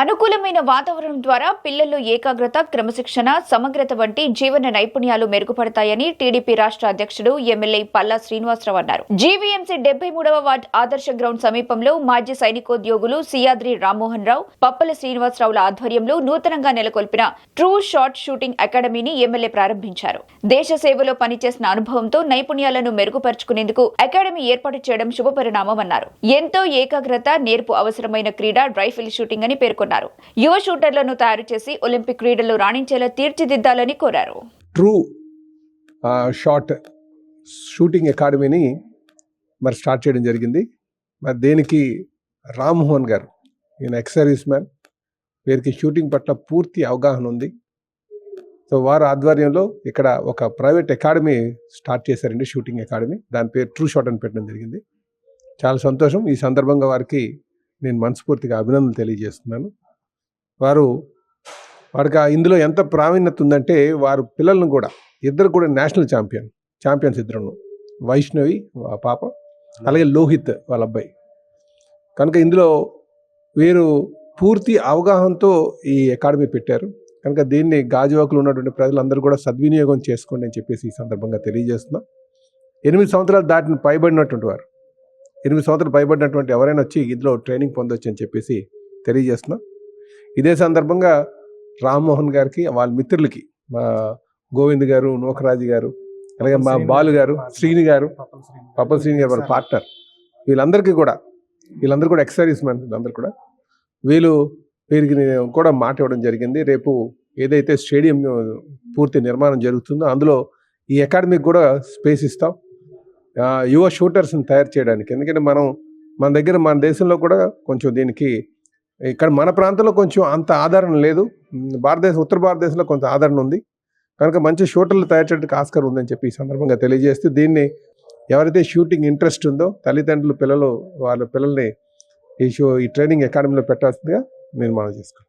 అనుకూలమైన వాతావరణం ద్వారా పిల్లల్లో ఏకాగ్రత క్రమశిక్షణ సమగ్రత వంటి జీవన నైపుణ్యాలు మెరుగుపడతాయని టీడీపీ రాష్ట్ర అధ్యక్షుడు ఎమ్మెల్యే పల్లా శ్రీనివాసరావు అన్నారు. జీవీఎంసీ డెబ్బై మూడవ వార్డ్ ఆదర్శ గ్రౌండ్ సమీపంలో మాజీ సైనికోద్యోగులు సియాద్రి రామ్మోహన్ రావు పప్పల శ్రీనివాసరావుల ఆధ్వర్యంలో నూతనంగా నెలకొల్పిన ట్రూ షార్ట్ షూటింగ్ అకాడమీని ఎమ్మెల్యే ప్రారంభించారు. దేశ సేవలో పనిచేసిన అనుభవంతో నైపుణ్యాలను మెరుగుపరుచుకునేందుకు అకాడమీ ఏర్పాటు చేయడం శుభపరిణామమన్నారు ఎంతో ఏకాగ్రత నేర్పు అవసరమైన క్రీడ రైఫిల్ షూటింగ్ అని పేర్కొన్నారు. యువ షూటర్లను తయారు చేసి ఒలింపిక్ క్రీడలు రాణించేలా తీర్చిదిద్దాలని కోరారు. ట్రూ షార్ట్ షూటింగ్ అకాడమీని మరి స్టార్ట్ చేయడం జరిగింది. మరి దేనికి? రామ్మోహన్ గారు. ఈయన ఎక్స్ సర్వీస్ మ్యాన్. వీరికి షూటింగ్ పట్ల పూర్తి అవగాహన ఉంది. సో వారు ఆధ్వర్యంలో ఇక్కడ ఒక ప్రైవేట్ అకాడమీ స్టార్ట్ చేశారండి షూటింగ్ అకాడమీ. దాని పేరు ట్రూ షాట్ అని పెట్టడం జరిగింది. చాలా సంతోషం. ఈ సందర్భంగా వారికి నేను మనస్ఫూర్తిగా అభినందనలు తెలియజేస్తున్నాను. వారు వాడికి ఆ ఇందులో ఎంత ప్రావీణ్యత ఉందంటే వారు పిల్లలను కూడా ఇద్దరు కూడా నేషనల్ ఛాంపియన్ ఛాంపియన్స్ ఇద్దరును. వైష్ణవి పాప అలాగే లోహిత్ వాళ్ళ అబ్బాయి. కనుక ఇందులో వీరు పూర్తి అవగాహనతో ఈ అకాడమీ పెట్టారు. కనుక దీన్ని గాజువాకులు ఉన్నటువంటి ప్రజలందరూ కూడా సద్వినియోగం చేసుకోండి అని చెప్పేసి ఈ సందర్భంగా తెలియజేస్తున్నాం. ఎనిమిది సంవత్సరాలు దాటిన పైబడినటువంటి వారు ఎనిమిది సంవత్సరాలు పైబడినటువంటి ఎవరైనా వచ్చి ఇందులో ట్రైనింగ్ పొందొచ్చు అని చెప్పేసి తెలియజేస్తున్నాం. ఇదే సందర్భంగా రామ్మోహన్ గారికి వాళ్ళ మిత్రులకి మా గోవింద్ గారు నూకరాజు గారు అలాగే మా బాలు గారు శ్రీని గారు పప్పల్ శ్రీని గారు వాళ్ళ పార్ట్నర్. వీళ్ళందరికీ కూడా వీళ్ళందరూ కూడా ఎక్సర్వీస్ మ్యాన్ వీళ్ళందరూ కూడా. వీళ్ళు వీరికి నేను కూడా మాట ఇవ్వడం జరిగింది. రేపు ఏదైతే స్టేడియం పూర్తి నిర్మాణం జరుగుతుందో అందులో ఈ అకాడమీకి కూడా స్పేస్ ఇస్తాం. యువ షూటర్స్ని తయారు చేయడానికి. ఎందుకంటే మనం మన దగ్గర మన దేశంలో కూడా కొంచెం దీనికి ఇక్కడ మన ప్రాంతంలో కొంచెం అంత ఆదరణ లేదు. భారతదేశం ఉత్తర భారతదేశంలో కొంత ఆదరణ ఉంది. కనుక మంచి షూటర్లు తయారు చేయడానికి ఆస్కారం ఉందని చెప్పి ఈ సందర్భంగా తెలియజేస్తూ దీన్ని ఎవరైతే షూటింగ్ ఇంట్రెస్ట్ ఉందో తల్లిదండ్రులు పిల్లలు వాళ్ళ పిల్లల్ని ఈ షో ఈ ట్రైనింగ్ అకాడమీలో పెట్టాల్సిందిగా నేను మనం చేసుకుంటాను